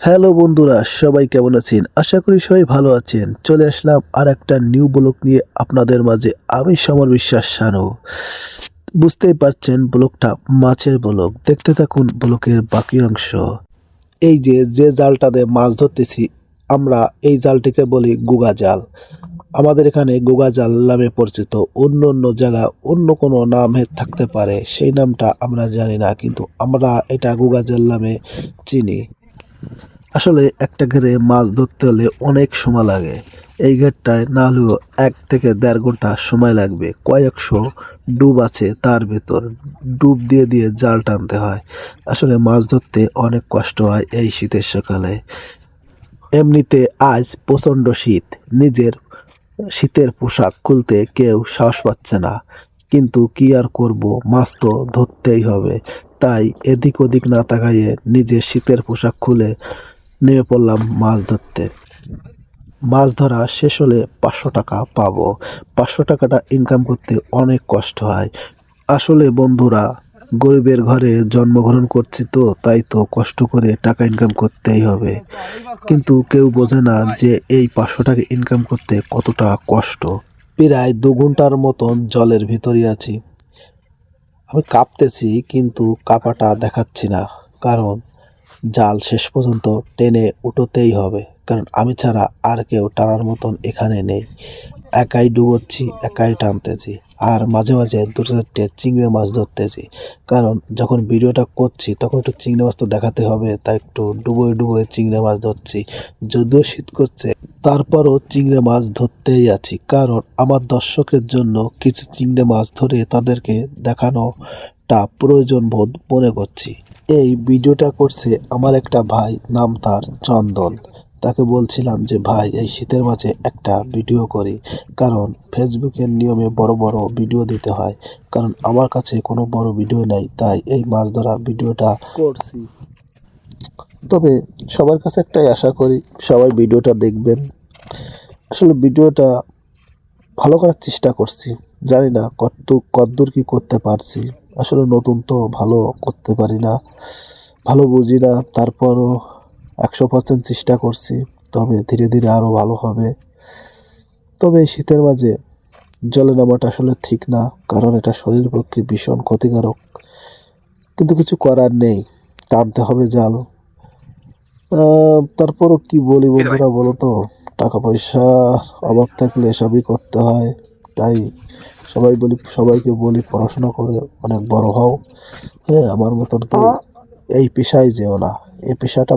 Hello বন্ধুরা, সবাই কেমন আছেন? আশা করি সবাই ভালো আছেন। চলে আসলাম আর একটা নিউ ব্লগ নিয়ে আপনাদের মাঝে আমি সমর বিশ্বাস শানু বুঝতেই পারছেন ব্লকটা মাছের ব্লক দেখতে থাকুন ব্লকের বাকি অংশ। এই যে যে জালটাতে মাছ ধরতেছি, আমরা এই জালটিকে বলি গুগা জাল। আমাদের এখানে গুগা জাল নামে পরিচিত। অন্য অন্য জায়গা, অন্য কোনো নামে থাকতে পারে। সেই নামটা আমরা জানি না, কিন্তু আমরা এটা গুগা জাল নামে চিনি। আসলে একটা ঘেরে মাছ ধরতে হলে অনেক সময় লাগে। এই ঘেরটায় না হলেও এক থেকে দেড় ঘণ্টা সময় লাগবে। কয়েকশো ডুব আছে তার ভেতর। ডুব দিয়ে দিয়ে জাল টানতে হয়। আসলে মাছ ধরতে অনেক কষ্ট হয় এই শীতের সকালে। এমনিতে আজ প্রচণ্ড শীত। নিজের শীতের পোশাক খুলতে কেউ সাহস পাচ্ছে না। কিন্তু কি আর করব? মাছ তো ধরতেই হবে। তাই এদিক ওদিক না তাকাইয়ে নিজের শীতের পোশাক খুলে নেমে পড়লাম মাছ ধরতে। মাছ ধরা শেষ হলে পাঁচশো টাকা পাবো। পাঁচশো টাকাটা ইনকাম করতে অনেক কষ্ট হয়। আসলে বন্ধুরা, গরিবের ঘরে জন্মগ্রহণ করছি তো, তাই তো কষ্ট করে টাকা ইনকাম করতেই হবে। কিন্তু কেউ বোঝে না যে এই পাঁচশো টাকা ইনকাম করতে কতটা কষ্ট। প্রায় দু ঘণ্টার মতন জলের ভিতরই আছি। আমি কাঁপতেছি, কিন্তু কাঁপাটা দেখাচ্ছি না, কারণ জাল শেষ পর্যন্ত টেনে উঠোতেই হবে, কারণ আমি ছাড়া আর কেউ টানার মতন এখানে নেই। একাই ডুবোচ্ছি, একাই টানতেছি, আর মাঝে মাঝে দু চারটে চিংড়ি মাছ ধরতেছি, কারণ যখন ভিডিওটা করছি তখন একটু চিংড়ি মাছ তো দেখাতে হবে, তাই একটু ডুবোয় ডুবোয় চিংড়ি মাছ ধরছি, যদিও শীত করছে। তারপরও চিংড়ে মাছ ধরতেই আছি, কারণ আমার দর্শকের জন্য কিছু চিংড়ি মাছ ধরে তাদেরকে দেখানোটা প্রয়োজন বোধ মনে করছি। এই ভিডিওটা করছে আমার একটা ভাই, নাম তার চন্দন। তাকে বলছিলাম যে, ভাই, এই শীতের মাঝে একটা ভিডিও করি। কারণ ফেসবুকের নিয়মে বড় বড় ভিডিও দিতে হয়, কারণ আমার কাছে কোনো বড় ভিডিও নেই, তাই এই মাছ ধরা ভিডিওটা করছি। তবে সবার কাছে একটাই আশা করি, সবাই ভিডিওটা দেখবেন। আসলে ভিডিওটা ভালো করার চেষ্টা করছি। জানি না কত কতদূর কি করতে পারছি। আসলে নতুন তো ভালো করতে পারি না। ভালো বুঝি না, তারপরও একশো পার্সেন্ট চেষ্টা করছি। তবে ধীরে ধীরে আরও ভালো হবে। তবে এই শীতের মাঝে জলে নামাটা আসলে ঠিক না, কারণ এটা শরীরের পক্ষে ভীষণ ক্ষতিকারক। কিন্তু কিছু করার নেই, টানতে হবে জাল। তারপরও কি বলি বন্ধুরা বলো তো টাকা পয়সা অভাব থাকলে এসবই করতে হয়। তাই সবাই বলি সবাইকে বলি পড়াশোনা করে অনেক বড় হও। হ্যাঁ আমার মতন তো এই পেশায় যেও না। এই পেশাটা